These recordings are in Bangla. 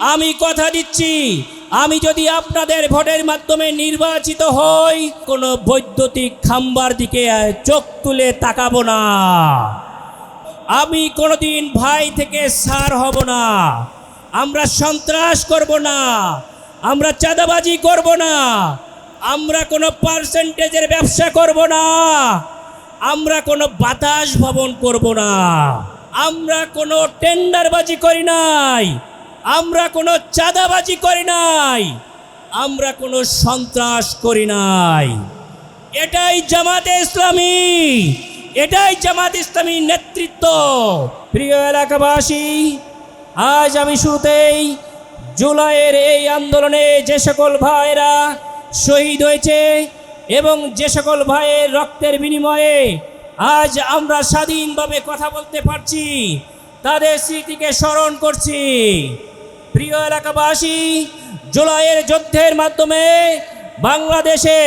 আমি কথা দিচ্ছি, আমি যদি আপনাদের ভোটের মাধ্যমে নির্বাচিত হই, কোনো বৈদ্যুতিক খাম্বার দিকে চোখ তুলে তাকাবো না। আমি কোনোদিন ভাই থেকে সার হব না। আমরা সন্ত্রাস করব না। আমরা চাঁদাবাজি করব না। আমরা কোনো পার্সেন্টেজের ব্যবসা করব না। আমরা কোনো বাতাস ভবন করব না। আমরা কোনো টেন্ডারবাজি করি নাই। আমরা কোনো চাঁদাবাজি করি নাই। আমরা কোনো সন্ত্রাস করি নাই। এটাই জামাতে ইসলামী। এটাই জামাত ইসলামী নেতৃত্ব। প্রিয় এলাকাবাসী, আজ আমি শুরুতেই জুলাইয়ের এই আন্দোলনে যে সকল ভাইয়েরা শহীদ হয়েছে এবং যে সকল ভাইয়ের রক্তের বিনিময়ে আজ আমরা স্বাধীনভাবে কথা বলতে পারছি, তাদের স্মৃতিকে স্মরণ করছি। প্রিয় এলাকাবাসী, জুলাইয়ের যুদ্ধের মাধ্যমে বাংলাদেশে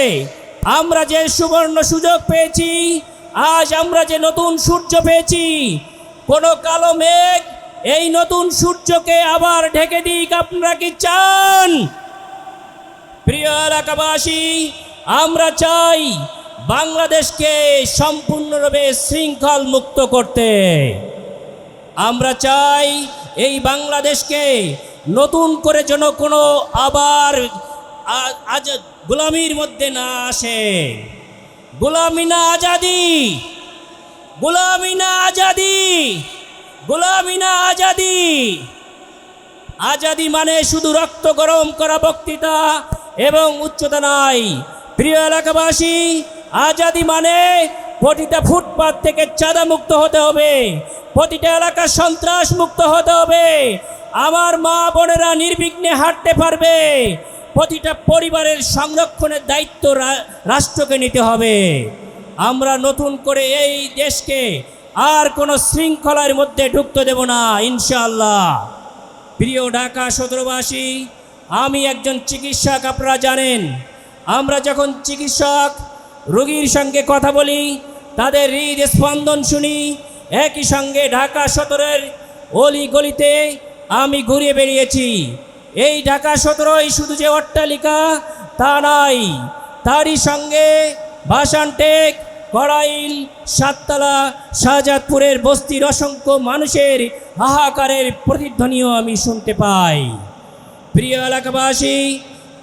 আমরা যে সুবর্ণ সুযোগ পেয়েছি, আজ আমরা যে নতুন সূর্য পেয়েছি, কোনো কালো মেঘ এই নতুন সূর্যকে আবার ঢেকে দিক, আপনারা কি চান? প্রিয় এলাকাবাসী, আমরা চাই বাংলাদেশকে সম্পূর্ণরূপে শৃঙ্খল মুক্ত করতে। আমরা চাই এই বাংলাদেশকে নতুন করে যেন কোনো আবার আজ গোলামির মধ্যে না আসে। গোলামি না আজাদি, গোলামি না আজাদি, গোলামি না আজাদি। আজাদি মানে শুধু রক্ত গরম করা বক্তৃতা এবং উচ্চতা নাই। প্রিয় এলাকাবাসী, আজাদি মানে প্রতিটা ফুটপাত থেকে চাঁদা মুক্ত হতে হবে। প্রতিটা এলাকা সন্ত্রাস মুক্ত হতে হবে। আমার মা বোনেরা নির্বিঘ্নে হাঁটতে পারবে। প্রতিটা পরিবারের সংরক্ষণের দায়িত্ব রাষ্ট্রকে নিতে হবে। আমরা নতুন করে এই দেশকে আর কোনো শৃঙ্খলার মধ্যে ঢুকতে দেব না, ইনশাআল্লাহ। প্রিয় ঢাকা সদরবাসী, আমি একজন চিকিৎসক, আপনারা জানেন। আমরা যখন চিকিৎসক, রোগীর সঙ্গে কথা বলি, তাদের হৃদ স্পন্দন শুনি একই সঙ্গে ঢাকা সদরের অলি গলিতে আমি ঘুরে বেরিয়েছি। এই ঢাকা সদরই শুধু যে অট্টালিকা, তা নাই। তারই সঙ্গে ভাসানটেক কড়াইল, সাততলা, শাহজাদপুরের বস্তির অসংখ্য মানুষের হাহাকারের প্রতিধ্বনিও আমি শুনতে পাই। প্রিয় এলাকাবাসী,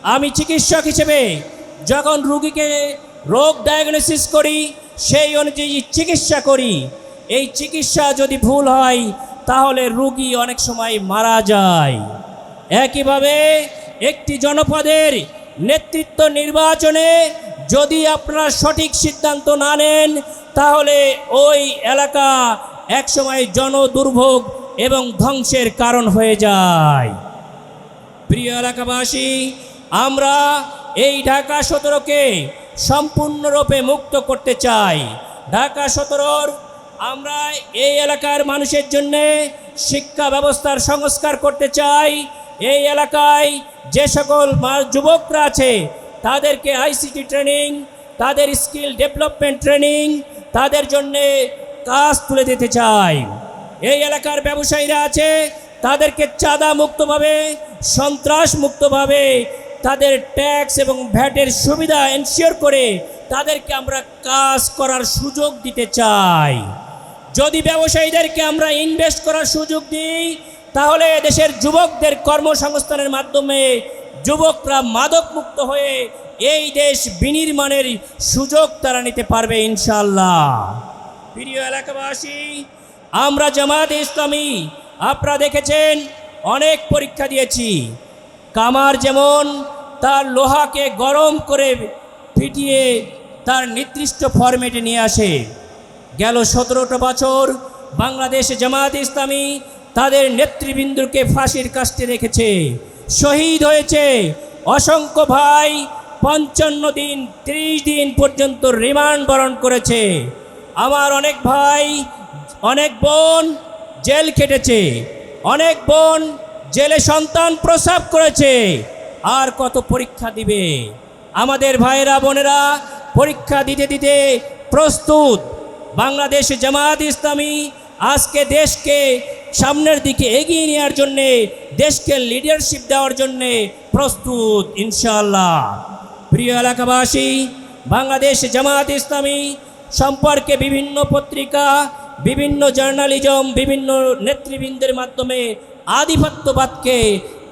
আমি চিকিৎসক হিসেবে যখন রুগীকে রোগ ডায়াগনোসিস করি, সেই অনুযায়ী চিকিৎসা করি। এই চিকিৎসা যদি ভুল হয়, তাহলে রুগী অনেক সময় মারা যায়। একইভাবে একটি জনপদের নেতৃত্ব নির্বাচনে যদি আপনারা সঠিক সিদ্ধান্ত না নেন, তাহলে ওই এলাকা একসময় জনদুর্ভোগ এবং ধ্বংসের কারণ হয়ে যায়। প্রিয় এলাকাবাসী, আমরা এই ঢাকা সতেরোকে সম্পূর্ণরূপে মুক্ত করতে চাই। ঢাকা সতেরোর আমরা এই এলাকার মানুষের জন্যে শিক্ষা ব্যবস্থার সংস্কার করতে চাই। এই এলাকায় যে সকল যুবকরা আছে, তাদেরকে আইসিটি ট্রেনিং, তাদের স্কিল ডেভেলপমেন্ট ট্রেনিং, তাদের জন্যে কাজ তুলে দিতে চাই। এই এলাকার ব্যবসায়ীরা আছে, তাদেরকে চাঁদা মুক্তভাবে, সন্ত্রাস মুক্তভাবে, তাদের ট্যাক্স এবং ভ্যাটের সুবিধা এনশিওর করে তাদেরকে আমরা কাজ করার সুযোগ দিতে চাই। যদি ব্যবসায়ীদেরকে আমরা ইনভেস্ট করার সুযোগ দিই, তাহলে দেশের যুবকদের কর্মসংস্থানের মাধ্যমে যুবকরা মাদক মুক্ত হয়ে এই দেশ বিনির্মাণের সুযোগ তারা নিতে পারবে ইনশাল্লাহ প্রিয় এলাকাবাসী, আমরা জামাত ইসলামী, আপনারা দেখেছেন, অনেক পরীক্ষা দিয়েছি। কামার যেমন তার লোহাকে গরম করে ফিটিয়ে তার নির্দিষ্ট ফরম্যাটে নিয়ে আসে। গেল সতেরোটা বছর বাংলাদেশ জামাত ইসলামী তাদের নেতৃবৃন্দকে ফাঁসির কাস্টে রেখেছে। শহীদ হয়েছে অসংখ্য ভাই, পঞ্চান্ন দিন, ত্রিশ দিন পর্যন্ত রিমান্ড বরণ করেছে। আমার অনেক ভাই, অনেক বোন জেল খেটেছে। অনেক বোন জেলে সন্তান প্রসাব করেছে। আর কত পরীক্ষা দিবে? আমাদের ভাইয়েরা, বোনেরা, পরীক্ষা দিতে দিতে প্রস্তুত। বাংলাদেশ জামাত ইসলামী আজকে দেশকে সামনের দিকে এগিয়ে নেওয়ার জন্যে, দেশকে লিডারশিপ দেওয়ার জন্যে প্রস্তুত ইনশাল্লাহ প্রিয় এলাকাবাসী, বাংলাদেশ জামায়াত ইসলামী সম্পর্কে বিভিন্ন পত্রিকা, বিভিন্ন জার্নালিজম, বিভিন্ন নেতৃবৃন্দের মাধ্যমে আধিপত্যবাদকে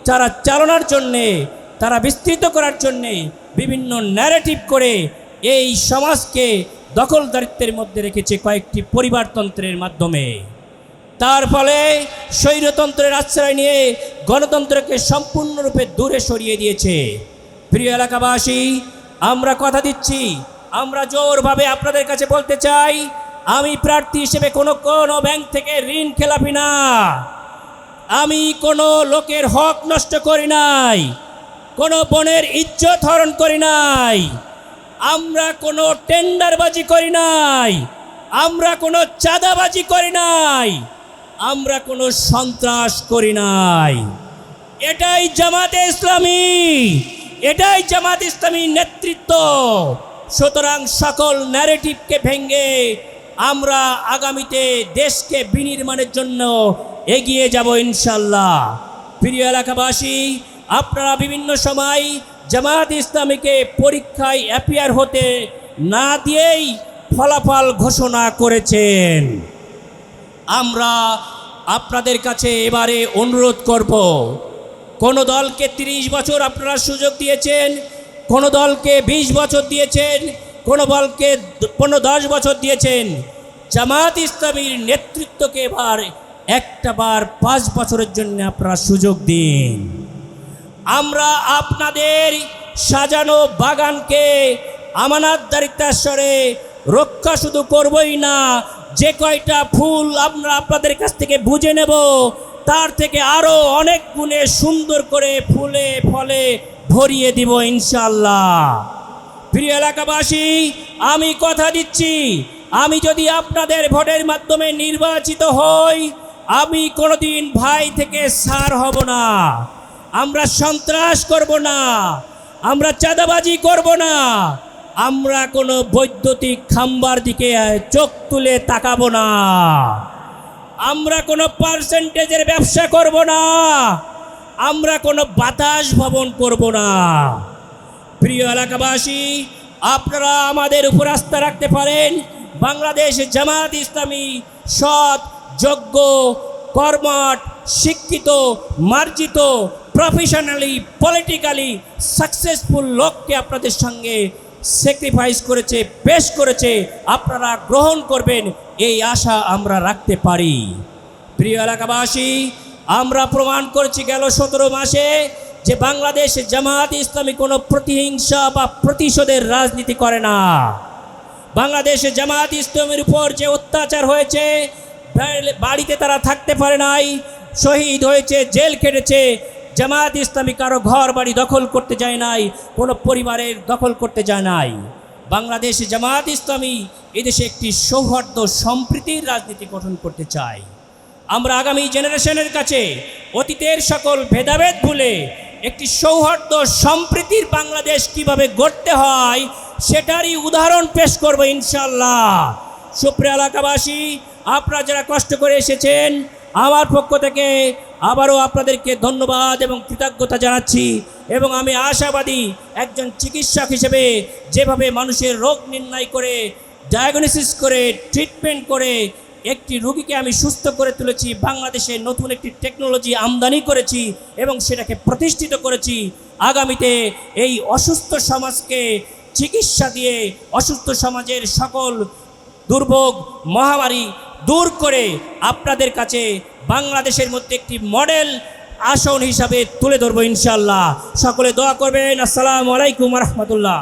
যারা চালানোর জন্যে, তারা বিস্তৃত করার জন্যে বিভিন্ন ন্যারেটিভ করে এই সমাজকে দখলদারিত্বের মধ্যে রেখেছে কয়েকটি পরিবারতন্ত্রের মাধ্যমে। তার ফলে স্বৈরতন্ত্রের আশ্রয় নিয়ে গণতন্ত্রকে সম্পূর্ণরূপে দূরে সরিয়ে দিয়েছে। প্রিয় এলাকাবাসী, আমরা কথা দিচ্ছি, আমরা জোরভাবে আপনাদের কাছে বলতে চাই, আমি প্রার্থী হিসেবে কোনো কোনো ব্যাংক থেকে ঋণ খেলাপি না। আমি কোনো লোকের হক নষ্ট করি নাই, কোনো বনের ইজ্জত হরণ করি নাই। আমরা কোনো টেন্ডারবাজি করি নাই। আমরা কোনো চাঁদাবাজি করি নাই। আমরা কোনো সন্ত্রাস করি নাই। এটাই জামাতে ইসলামী। এটাই জামাত ইসলামী নেতৃত্ব। সুতরাং সকল ন্যারেটিভকে ভেঙে আমরা আগামীতে দেশকে বিনির্মাণের জন্য এগিয়ে যাব ইনশাল্লাহ প্রিয় এলাকাবাসী, আপনারা বিভিন্ন সময় জামাত ইসলামীকে পরীক্ষায় অ্যাপিয়ার হতে না দিয়েই ফলাফল ঘোষণা করেছেন। আমরা আপনাদের কাছে এবারে অনুরোধ করব, কোন দলকে ৩০ বছর আপনারা সুযোগ দিয়েছেন, কোন দলকে ২০ বছর দিয়েছেন, কোন দলকে কোনো দশ বছর দিয়েছেন জামাত ইসলামীর নেতৃত্বকে এবার একটা বার পাঁচ বছরের জন্য আপনারা সুযোগ দিন। আমরা আপনাদের সাজানো বাগানকে আমানাতদারিত্বাস্বরে রক্ষা শুধু করবই না, যে কয়টা ফুল আমরা আপনাদের কাছ থেকে বুঝে নেব, তার থেকে আরও অনেক গুণে সুন্দর করে ফুলে, ফলে ভরিয়ে দিব ইনশাল্লাহ প্রিয় এলাকাবাসী, আমি কথা দিচ্ছি, আমি যদি আপনাদের ভোটের মাধ্যমে নির্বাচিত হই, আমি কোনোদিন ভাই থেকে সার হব না। আমরা সন্ত্রাস করব না, আমরা চাঁদাবাজি করব না, আমরা কোনো বৈদ্যুতিক খাম্বার দিকে চোখ তুলে তাকাবো না, আমরা কোনো পার্সেন্টেজের ব্যবসা করব না, আমরা কোনো বাতাস ভবন করব না। প্রিয় এলাকাবাসী, আপনারা আমাদের উপর আস্থা রাখতে পারেন, বাংলাদেশ জামাত ইসলামী সৎ, যোগ্য কর্মট শিক্ষিত, মার্জিত প্রফেশনালি পলিটিক্যালি সাকসেসফুল লোককে আপনাদের সঙ্গে স্যাক্রিফাইস করেছে পেশ করেছে, আপনারা গ্রহণ করবেন, এই আশা আমরা রাখতে পারি। প্রিয় এলাকাবাসী, আমরা প্রমাণ করেছি গেল সতেরো মাসে যে বাংলাদেশ জামাত ইসলামী কোনো প্রতিহিংসা বা প্রতিশোধের রাজনীতি করে না। বাংলাদেশে জামাত ইসলামের উপর যে অত্যাচার হয়েছে, বাড়িতে তারা থাকতে পারে নাই, শহীদ হয়েছে, জেল কেটেছে জামাত ইসলামী কারও ঘর বাড়ি দখল করতে যায় নাই, কোনো পরিবারের দখল করতে যায় নাই। বাংলাদেশ জামায়াত ইসলামী এদেশে একটি সৌহার্দ্য সম্প্রীতির রাজনীতি গঠন করতে চায়। আমরা আগামী জেনারেশনের কাছে অতীতের সকল ভেদাভেদ ভুলে একটি সৌহার্দ্য সম্প্রীতির বাংলাদেশ কীভাবে গড়তে হয়, সেটারই উদাহরণ পেশ করব ইনশাল্লাহ সুপ্রিয় এলাকাবাসী, আপনারা যারা কষ্ট করে এসেছেন, আমার পক্ষ থেকে আবারও আপনাদেরকে ধন্যবাদ এবং কৃতজ্ঞতা জানাচ্ছি এবং আমি আশাবাদী একজন চিকিৎসক হিসেবে যেভাবে মানুষের রোগ নির্ণয় করে ডায়াগনোসিস করে ট্রিটমেন্ট করে একটি রুগীকে আমি সুস্থ করে তুলেছি, বাংলাদেশে নতুন একটি টেকনোলজি আমদানি করেছি এবং সেটাকে প্রতিষ্ঠিত করেছি, আগামীতে এই অসুস্থ সমাজকে চিকিৎসা দিয়ে অসুস্থ সমাজের সকল দুর্ভোগ, মহামারী দূর করে আপনাদের কাছে বাংলাদেশের মধ্যে একটি মডেল আসন হিসাবে তুলে ধরবো ইনশাল্লাহ সকলে দোয়া করবেন। আসসালামু আলাইকুম রহমতুল্লাহ।